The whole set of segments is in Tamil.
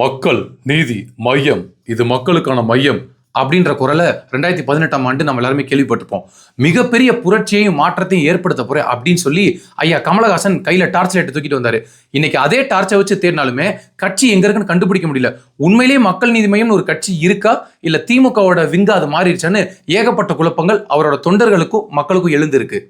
மக்கள் நீதி மையம் இது மக்களுக்கான மையம் அப்படின்ற குரலை ரெண்டாயிரத்தி பதினெட்டாம் ஆண்டு நம்ம எல்லாருமே கேள்விப்பட்டிருப்போம். மிகப்பெரிய புரட்சியையும் மாற்றத்தையும் ஏற்படுத்த போறேன் அப்படின்னு சொல்லி ஐயா கமலஹாசன் கையில டார்ச் லைட் தூக்கிட்டு வந்தாரு. இன்னைக்கு அதே டார்ச்சை வச்சு தேடினாலுமே கட்சி எங்க இருக்குன்னு கண்டுபிடிக்க முடியல. உண்மையிலேயே மக்கள் நீதி மையம்னு ஒரு கட்சி இருக்கா? இல்ல திமுகவோட விங்கா அது மாறிடுச்சான்னு ஏகப்பட்ட குழப்பங்கள் அவரோட தொண்டர்களுக்கும் மக்களுக்கும் எழுந்திருக்கு.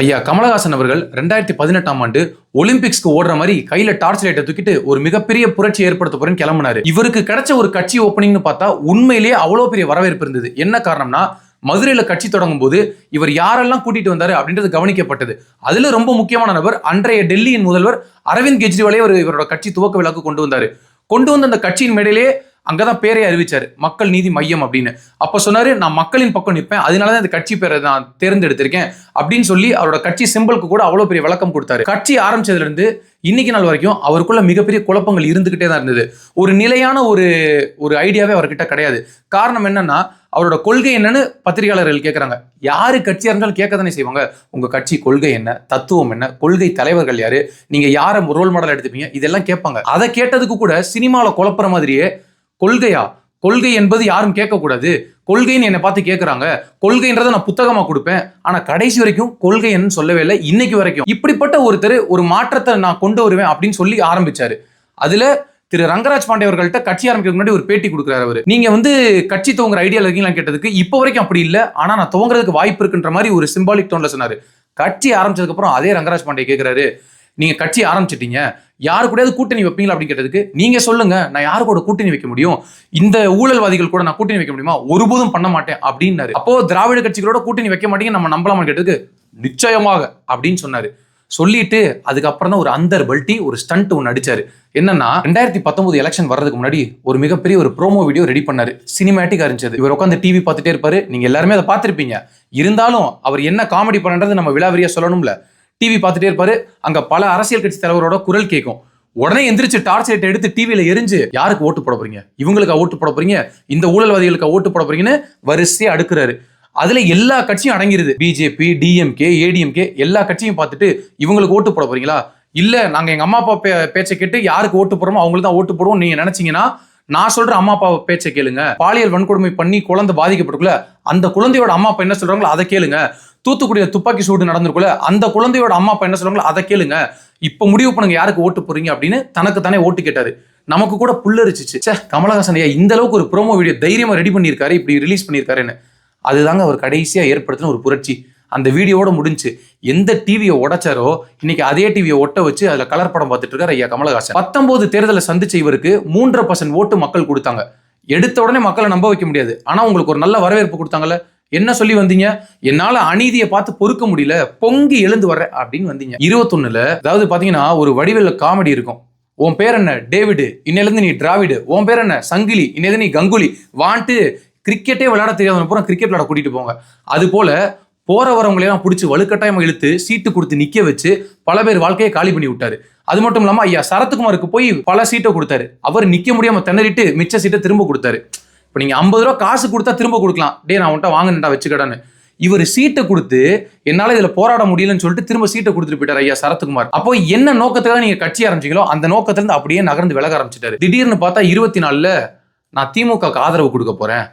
ஐயா கமலஹாசன் அவர்கள் ரெண்டாயிரத்தி பதினெட்டாம் ஆண்டு ஒலிம்பிக்ஸ்க்கு ஓடுற மாதிரி கையில டார்ச் லைட்டை தூக்கிட்டு ஒரு மிகப்பெரிய புரட்சி ஏற்படுத்த போறேன்னு கிளம்புனாரு. இவருக்கு கிடைச்ச ஒரு கட்சி ஓப்பனிங்னு பார்த்தா உண்மையிலேயே அவ்வளோ பெரிய வரவேற்பு இருந்தது. என்ன காரணம்னா மதுரையில் கட்சி தொடங்கும் போது இவர் யாரெல்லாம் கூட்டிட்டு வந்தாரு அப்படின்றது கவனிக்கப்பட்டது. அதுல ரொம்ப முக்கியமான நபர் அன்றைய டெல்லியின் முதல்வர் அரவிந்த் கெஜ்ரிவாலே ஒரு இவரோட கட்சி துவக்க விழாக்கு கொண்டு வந்தாரு. கொண்டு வந்த அந்த கட்சியின் மேடையிலே அங்கதான் பேரை அறிவிச்சாரு. மக்கள் நீதி மையம் அப்படின்னு. அப்ப சொன்னாரு நான் மக்களின் பக்கம் நிற்பேன். அதனாலதான் இந்த கட்சி பேரை நான் தேர்ந்தெடுத்திருக்கேன். அப்படின்னு சொல்லி அவரோட கட்சி சிம்பிளுக்கு கூட அவ்வளவு பெரிய விளக்கம் கொடுத்தாரு. கட்சி ஆரம்பிச்சதுல இருந்து இன்னைக்கு நாள் வரைக்கும் அவருக்குள்ள மிகப்பெரிய குழப்பங்கள் இருந்துகிட்டே தான் இருந்தது. ஒரு நிலையான ஒரு ஒரு ஐடியாவே அவர்கிட்ட கிடையாது. காரணம் என்னன்னா அவரோட கொள்கை என்னன்னு பத்திரிகையாளர்கள் கேட்கறாங்க யாரு கட்சியா இருந்தாலும் கேட்க தானே செய்வாங்க. உங்க கட்சி கொள்கை என்ன? தத்துவம் என்ன? கொள்கை தலைவர்கள் யாரு? நீங்க யாரை ரோல் மாடல் எடுத்துப்பீங்க? இதெல்லாம் கேட்பாங்க. அதை கேட்டதுக்கு கூட சினிமாவில் குழப்புற மாதிரியே கொள்கையா? கொள்கை என்பது யாரும் கேட்கக்கூடாது. கொள்கைன்னு என்னை பார்த்து கேட்குறாங்க. கொள்கைன்றதை நான் புத்தகமாக கொடுப்பேன். ஆனால் கடைசி வரைக்கும் கொள்கைன்னு சொல்லவே இல்லை. இன்னைக்கு வரைக்கும். இப்படிப்பட்ட ஒருத்தர் ஒரு மாற்றத்தை நான் கொண்டு வருவேன் அப்படின்னு சொல்லி ஆரம்பிச்சாரு. அதில் திரு ரங்கராஜ் பாண்டே அவர்கள்ட்ட கட்சி ஆரம்பிக்கிறதுக்கு முன்னாடி ஒரு பேட்டி கொடுக்குறாரு அவர். நீங்க வந்து கட்சி துவங்குற ஐடியா இருக்கீங்களா கேட்டதுக்கு இப்போ வரைக்கும் அப்படி இல்லை. ஆனால் நான் துவங்குறதுக்கு வாய்ப்பு இருக்குன்ற மாதிரி ஒரு சிம்பாலிக் டோன்ல சொன்னாரு. கட்சி ஆரம்பிச்சதுக்கு அப்புறம் அதே ரங்கராஜ் பாண்டே கேட்குறாரு நீங்க கட்சி ஆரம்பிச்சிட்டீங்க. யாரு கூடயாவது கூட்டணி வைப்பீங்களா அப்படின்னு கேட்டதுக்கு நீங்க சொல்லுங்க நான் யாரு கூட கூட்டணி வைக்க முடியும்? இந்த ஊழல்வாதிகள் கூட நான் கூட்டணி வைக்க முடியுமா? ஒருபோதும் பண்ண மாட்டேன் அப்படின்னாரு. அப்போ திராவிட கட்சிகளோட கூட்டணி வைக்க மாட்டீங்க நம்ம நம்பலாமா கேட்டதுக்கு நிச்சயமாக அப்படின்னு சொன்னாரு. சொல்லிட்டு அதுக்கப்புறம் தான் ஒரு அந்தர் பல்ட்டி ஒரு ஸ்டண்ட் ஒன்று அடிச்சாரு. என்னன்னா ரெண்டாயிரத்தி பத்தொன்பது எலெக்ஷன் வர்றதுக்கு முன்னாடி ஒரு மிகப்பெரிய ஒரு ப்ரோமோ வீடியோ ரெடி பண்ணாரு. சினிமேட்டிக்கா இருந்துச்சு இவர் உட்காந்து டிவி பார்த்துட்டே இருப்பாரு. நீங்க எல்லாருமே அதை பார்த்துருப்பீங்க. இருந்தாலும் அவர் என்ன காமெடி பண்ணன்றது நம்ம விழாவரியா சொல்லணும்ல. டிவி பார்த்துட்டே இருப்பாரு. அங்க பல அரசியல் கட்சி தலைவரோட குரல் கேட்கும் உடனே எந்திரிச்சு டார்ச் லைட் எடுத்து டிவியில எரிஞ்சு யாருக்கு ஓட்டு போட போறீங்க? இவங்களுக்கு ஓட்டு போட போறீங்க? இந்த ஊழல்வாதிகளுக்கு ஓட்டு போட போறீங்கன்னு வரிசையா அடுக்குறாரு. அதுல எல்லா கட்சியும் அடங்கிருது. பிஜேபி டிஎம்கே ஏடிஎம்கே எல்லா கட்சியும் பார்த்துட்டு இவங்களுக்கு ஓட்டு போட போறீங்களா? இல்ல நாங்க எங்க அம்மா அப்பா பே- பேச்சை கேட்டு யாருக்கு ஓட்டு போடுறோமோ அவங்களுக்கு தான் ஓட்டு போடுவோம் நீங்க நினைச்சீங்கன்னா நான் சொல்ற அம்மா அப்பா பேச்சை கேளுங்க. பாலியல் வன்கொடுமை பண்ணி குழந்தை பாதிக்கப்பட்டுக்குள்ள அந்த குழந்தையோட அம்மா அப்பா என்ன சொல்றாங்களோ அதை கேளுங்க. தூத்துக்குடியில் துப்பாக்கி சூடு நடந்திருக்குல்ல அந்த குழந்தையோட அம்மா அப்பா என்ன சொல்லுவாங்களோ அதை கேளுங்க. இப்போ முடிவு பண்ணுங்க யாருக்கு ஓட்டு போறீங்க அப்படின்னு தனக்கு தானே ஓட்டு கேட்டாரு. நமக்கு கூட புல்லரிச்சிச்சு. சே கமலஹாசன் ஐயா இந்த அளவுக்கு ஒரு ப்ரோமோ வீடியோ தைரியமாக ரெடி பண்ணியிருக்காரு இப்படி ரிலீஸ் பண்ணியிருக்காருன்னு. அதுதாங்க அவர் கடைசியாக ஏற்படுத்தின ஒரு புரட்சி. அந்த வீடியோவோட முடிஞ்சு எந்த டிவியை உடைச்சாரோ இன்னைக்கு அதே டிவியை ஒட்ட வச்சு அதில் கலர் படம் பார்த்துட்டு இருக்காரு ஐயா கமலஹாசன். பத்தொன்பது தேர்தலை சந்திச்ச இவருக்கு மூன்றரை பர்சன்ட் ஓட்டு மக்கள் கொடுத்தாங்க. எடுத்த உடனே மக்களை நம்ப வைக்க முடியாது. ஆனால் உங்களுக்கு ஒரு நல்ல வரவேற்பு கொடுத்தாங்கல்ல என்ன சொல்லி வந்தீங்க? என்னால அநீதியை பார்த்து பொறுக்க முடியல பொங்கி எழுந்து வர அப்படின்னு வந்தீங்க. இருபத்தொன்னுல அதாவது பாத்தீங்கன்னா ஒரு வடிவில் காமெடி இருக்கும். உன் பேர் என்ன? டேவிடு. இன்னிலிருந்து நீ டிராவிடு. உன் பேர் என்ன? சங்கிலி. இன்னிலிருந்து நீ கங்குலி. வான்ட்டு கிரிக்கெட்டே விளையாட தெரியாதவங்க பூரா கிரிக்கெட் விளையாட கூட்டிட்டு போங்க. அது போல போற வரவங்களையெல்லாம் பிடிச்சி வலுக்கட்டாயமா இழுத்து சீட்டு கொடுத்து நிக்க வச்சு பல பேர் வாழ்க்கையை காலி பண்ணி விட்டாரு. அது மட்டும் இல்லாம ஐயா சரத்குமாருக்கு போய் பல சீட்டை கொடுத்தாரு. அவர் நிக்க முடியாம திணறிட்டு மிச்ச சீட்டை திரும்ப கொடுத்தாரு. இப்போ நீங்கள் ஐம்பது ரூபா காசு கொடுத்தா திரும்ப கொடுக்கலாம். டே நான் உன்ட்ட வாங்கினேன்டா வச்சுக்கடான்னு. இவர் சீட்டை கொடுத்து என்னால் இதில் போராட முடியலன்னு சொல்லிட்டு திரும்ப சீட்டை கொடுத்துட்டு போயிட்டார் ஐயா சரத்குமார். அப்போ என்ன நோக்கத்துக்காக நீங்கள் கட்சி ஆரம்பிச்சீங்களோ அந்த நோக்கத்திலேருந்து அப்படியே நகர்ந்து விலக ஆரம்பிச்சிட்டாரு. திடீர்னு பார்த்தா இருபத்தி நாலில் நான் திமுகவுக்கு ஆதரவு கொடுக்க போகிறேன்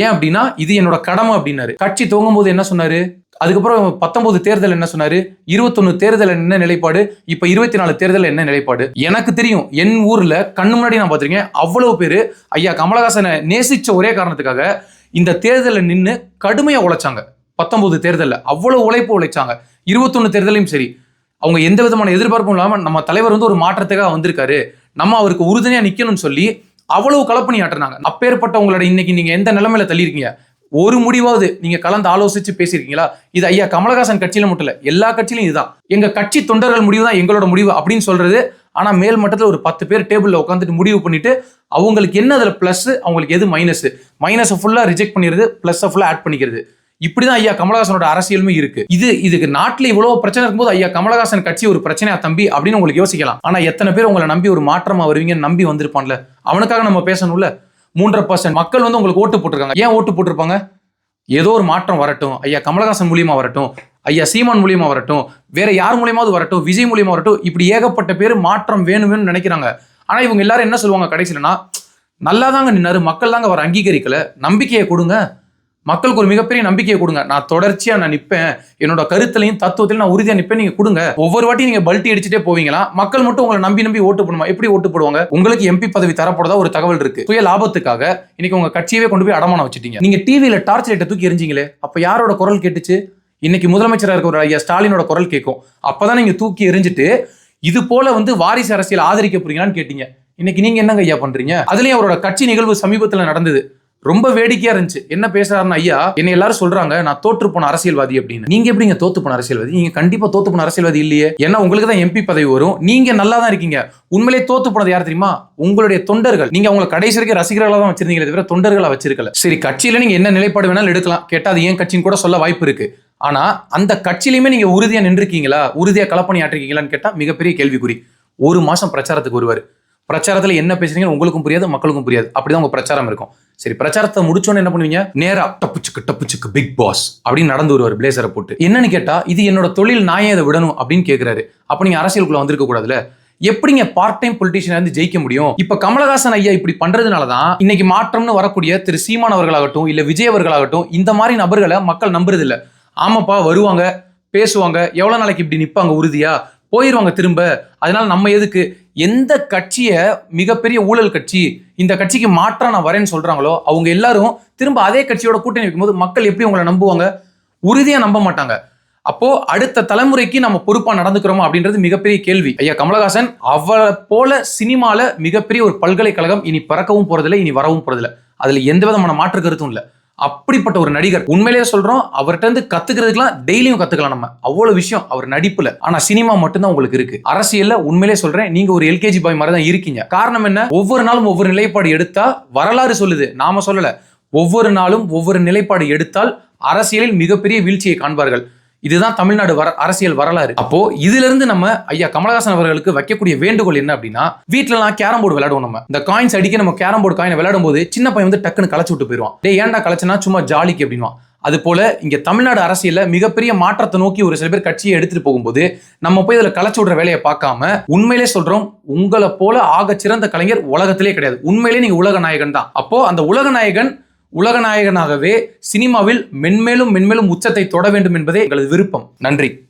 ஏன் அப்படின்னா இது என்னோட கடமை அப்படின்னாரு. கட்சி துவங்கும் போது என்ன சொன்னாரு? அதுக்கப்புறம் பத்தொன்பது தேர்தல் என்ன சொன்னாரு? இருபத்தொன்னு தேர்தல் என்ன நிலைப்பாடு? இப்ப இருபத்தி நாலு தேர்தல் என்ன நிலைப்பாடு? எனக்கு தெரியும் என் ஊர்ல கண்ணு முன்னாடி நான் பார்த்திருக்கேன் அவ்வளவு பேரு ஐயா கமலஹாசனை நேசிச்ச ஒரே காரணத்துக்காக இந்த தேர்தலில் நின்று கடுமையா உழைச்சாங்க. பத்தொன்பது தேர்தலில் அவ்வளவு உழைப்பு உழைச்சாங்க. இருபத்தொன்னு தேர்தலையும் சரி அவங்க எந்த விதமான எதிர்பார்ப்பும் இல்லாம நம்ம தலைவர் வந்து ஒரு மாற்றத்துக்காக வந்திருக்காரு. நம்ம அவருக்கு உறுதுணையா நிக்கணும்னு சொல்லி அவ்வளவு கலப்பணி ஆட்டுறாங்க அப்பேற்பட்டவங்களோட இன்னைக்கு நீங்க எந்த நிலைமையில தள்ளியிருக்கீங்க? ஒரு முடிவாவது நீங்க கலந்து ஆலோசிச்சு பேசியிருக்கீங்களா? இது ஐயா கமலஹாசன் கட்சியில மட்டும் இல்ல எல்லா கட்சியிலும் இதுதான். எங்க கட்சி தொண்டர்கள் முடிவு தான் எங்களோட முடிவு அப்படின்னு சொல்றது. ஆனா மேல் மட்டத்துல ஒரு பத்து பேர் டேபிள்ல உட்காந்துட்டு முடிவு பண்ணிட்டு அவங்களுக்கு என்ன அதுல பிளஸ் அவங்களுக்கு எது மைனஸ் மைனஸ் ஃபுல்லா ரிஜெக்ட் பண்ணிடுது பிளஸ் ஃபுல்லா ஆட் பண்ணிக்கிறது. இப்படிதான் ஐயா கமலஹாசனோட அரசியலுமே இருக்கு. இது இதுக்கு நாட்டுல இவ்வளவு பிரச்சனை இருக்கும்போது ஐயா கமலஹாசன் கட்சி ஒரு பிரச்சனையா தம்பி அப்படின்னு உங்களுக்கு யோசிக்கலாம். ஆனா எத்தனை பேர் உங்களை நம்பி ஒரு மாற்றமா வருவீங்கன்னு நம்பி வந்திருப்பான்ல. அவனுக்காக நம்ம பேசணும்ல. மூன்றரை பர்சன்ட் மக்கள் வந்து உங்களுக்கு ஓட்டு போட்டிருக்காங்க. ஏன் ஓட்டு போட்டிருப்பாங்க? ஏதோ ஒரு மாற்றம் வரட்டும். ஐயா கமலஹாசன் மூலியமா வரட்டும். ஐயா சீமான் மூலியமா வரட்டும். வேற யார் மூலியமாவது வரட்டும். விஜய் மூலியமா வரட்டும். இப்படி ஏகப்பட்ட பேர் மாற்றம் வேணும் வேணும்னு நினைக்கிறாங்க. ஆனா இவங்க எல்லாரும் என்ன சொல்லுவாங்க கடைசியிலனா நல்லா தாங்க நின்னாரு. மக்கள் தாங்க அவர் அங்கீகரிக்கல. நம்பிக்கையை கொடுங்க. மக்களுக்கு ஒரு மிகப்பெரிய நம்பிக்கையை கொடுங்க. நான் தொடர்ச்சியா நான் நிப்பேன். என்னோட கருத்துலையும் தத்துவத்திலையும் நான் உறுதியா நிப்பேன். நீங்க கொடுங்க. ஒவ்வொரு வாட்டி நீங்க பல்ட்டி அடிச்சுட்டே போவீங்களா? மக்கள் மட்டும் உங்களை நம்பி நம்பி ஓட்டு போடுமா எப்படி ஓட்டு போடுவாங்க? உங்களுக்கு எம்பி பதவி தரப்போறதா ஒரு தகவல் இருக்கு. சுய லாபத்துக்காக இன்னைக்கு உங்க கட்சியவே கொண்டு போய் அடமானம் வச்சுட்டீங்க. நீங்க டிவியில டார்ச் லைட்டை தூக்கி எரிஞ்சீங்களே? அப்ப யாரோட குரல் கேட்டுச்சு? இன்னைக்கு முதலமைச்சராக இருக்க ஒரு ஐயா ஸ்டாலினோட குரல் கேட்கும். அப்பதான் நீங்க தூக்கி எரிஞ்சிட்டு இது போல வந்து வாரிசு அரசியல் ஆதரிக்க போறீங்களான்னு கேட்டீங்க. இன்னைக்கு நீங்க என்னங்க ஐயா பண்றீங்க? அதுலயும் அவரோட கட்சி நிகழ்வு சமீபத்துல நடந்தது. ரொம்ப வேடிக்கையா இருந்துச்சு. என்ன பேசுறாருன்னு ஐயா என்ன எல்லாரும் சொல்றாங்க நான் தோற்று போன அரசியல்வாதி அப்படின்னு. நீங்க எப்படிங்க தோத்து போன அரசியல்வாதி? நீங்க கண்டிப்பா தோத்து போன அரசியல்வாதி இல்லையே. ஏன்னா உங்களுக்கு தான் எம்பி பதவி வரும். நீங்க நல்லா தான் இருக்கீங்க. உண்மையிலே தோத்து போனது யார் தெரியுமா? உங்களுடைய தொண்டர்கள். நீங்க அவங்க கடைசி வரைக்கும் ரசிகர்களா தான் வச்சிருந்தீங்களே தவிர தொண்டர்களா வச்சிருக்கல. சரி கட்சியில நீங்க என்ன நிலைப்பாடு வேணாலும் எடுக்கலாம். கேட்டா அது ஏன் கட்சின்னு கூட சொல்ல வாய்ப்பு இருக்கு. ஆனா அந்த கட்சியிலுமே நீங்க உறுதியா நின்றுருக்கீங்களா? உறுதியா களப்பணி ஆட்டிருக்கீங்களான்னு கேட்டா மிகப்பெரிய கேள்விக்குறி. ஒரு மாசம் பிரச்சாரத்துக்கு வருவாரு. பிரச்சாரத்தில் என்ன பேசுறீங்கன்னு உங்களுக்கும் புரியாது மக்களுக்கும் புரியாது. அப்படிதான் உங்க பிரச்சாரம் இருக்கும். சரி பிரச்சாரத்தை முடிச்சோன்னு என்ன பண்ணுவீங்க? நேரா டப்புச்சுக்கு டப்புச்சுக்கு பிக் பாஸ் அப்படின்னு நடந்து வருவார் பிளேசரை போட்டு. என்னன்னு கேட்டா இது என்னோட தொழில் நான் ஏன் இதை விடணும் அப்படின்னு கேக்குறாரு. அப்ப நீங்க அரசியலுக்குள்ள வந்திருக்க கூடாதுல எப்படிங்க பார்ட் டைம் பொலிட்டீஷியன் வந்து ஜெயிக்க முடியும்? இப்ப கமலஹாசன் ஐயா இப்படி பண்றதுனால தான் இன்னைக்கு மாற்றம்னு வரக்கூடிய திரு சீமான் அவர்களாகட்டும் இல்ல விஜய் அவர்களாகட்டும் இந்த மாதிரி நபர்களை மக்கள் நம்புறது இல்ல ஆமாப்பா வருவாங்க பேசுவாங்க எவ்வளவு நாளைக்கு இப்படி நிப்பாங்க உறுதியா? போயிடுவாங்க திரும்ப. அதனால நம்ம எதுக்கு? எந்த கட்சியை மிகப்பெரிய ஊழல் கட்சி இந்த கட்சிக்கு மாற்றா நான் வரேன்னு சொல்றாங்களோ அவங்க எல்லாரும் திரும்ப அதே கட்சியோட கூட்டணி வைக்கும்போது மக்கள் எப்படி உங்களை நம்புவாங்க? உறுதியா நம்ப மாட்டாங்க. அப்போ அடுத்த தலைமுறைக்கு நம்ம பொறுப்பா நடந்துக்கிறோமா அப்படின்றது மிகப்பெரிய கேள்வி. ஐயா கமலஹாசன் அவளை போல சினிமால மிகப்பெரிய ஒரு பல்கலைக்கழகம் இனி பிறக்கவும் போறதில்ல இனி வரவும் போறதில்ல. அதுல எந்த விதமான மாற்று கருத்தும் இல்லை. அப்படிப்பட்ட ஒரு நடிகர். உண்மையிலேயே சொல்றோம் அவர்கிட்ட இருந்து கத்துக்கிறதுக்கெல்லாம் டெய்லியும் கத்துக்கலாம் நம்ம. அவ்வளவு விஷயம் அவர் நடிப்புல. ஆனா சினிமா மட்டும்தான் உங்களுக்கு இருக்கு. அரசியல்ல உண்மையிலேயே சொல்றேன் நீங்க ஒரு எல்கேஜி பாய் மாதிரி தான் இருக்கீங்க. காரணம் என்ன? ஒவ்வொரு நாளும் ஒவ்வொரு நிலைப்பாடு எடுத்தா வரலாறு சொல்லுது. நாம சொல்லல. ஒவ்வொரு நாளும் ஒவ்வொரு நிலைப்பாடு எடுத்தால் அரசியலில் மிகப்பெரிய வீழ்ச்சியை காண்பார்கள். இதுதான் தமிழ்நாடு வர அரசியல் வரலாறு. அப்போ இதுல இருந்து நம்ம ஐயா கமலஹாசன் அவர்களுக்கு வைக்கக்கூடிய வேண்டுகோள் என்ன அப்படின்னா வீட்டுலலாம் கேரம் போர்டு விளையாடுவோம் நம்ம. இந்த காயின்ஸ் அடிக்க நம்ம கேரம் போர்டு காயினை விளையாடும் போது சின்ன பையன் வந்து டக்குன்னு களைச்சு விட்டு போயிடுவான். டே ஏன்டா களைச்சனா? சும்மா ஜாலிக்கு அப்படின்வான் அது போல இங்க தமிழ்நாடு அரசியல மிகப்பெரிய மாற்றத்தை நோக்கி ஒரு சில பேர் கட்சியை எடுத்துட்டு போகும்போது நம்ம போய் இதுல களைச்சு விடுற வேலையை பார்க்காம உண்மையிலே சொல்றோம் உங்களை போல ஆக சிறந்த கலைஞர் உலகத்திலே கிடையாது. உண்மையிலே நீங்க உலக நாயகன் தான். அப்போ அந்த உலக நாயகன் உலகநாயகனாகவே சினிமாவில் மென்மேலும் மென்மேலும் உச்சத்தை தொட வேண்டும் என்பதே எங்களது விருப்பம். நன்றி.